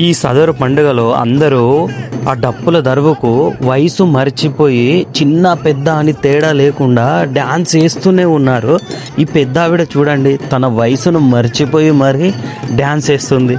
ఈ సదరు పండుగలో అందరూ ఆ డప్పుల దరువుకు వయసు మర్చిపోయి చిన్న పెద్ద అని తేడా లేకుండా డ్యాన్స్ వేస్తూనే ఉన్నారు. ఈ పెద్ద ఆవిడ చూడండి తన వయసును మర్చిపోయి మరి డ్యాన్స్ వేస్తుంది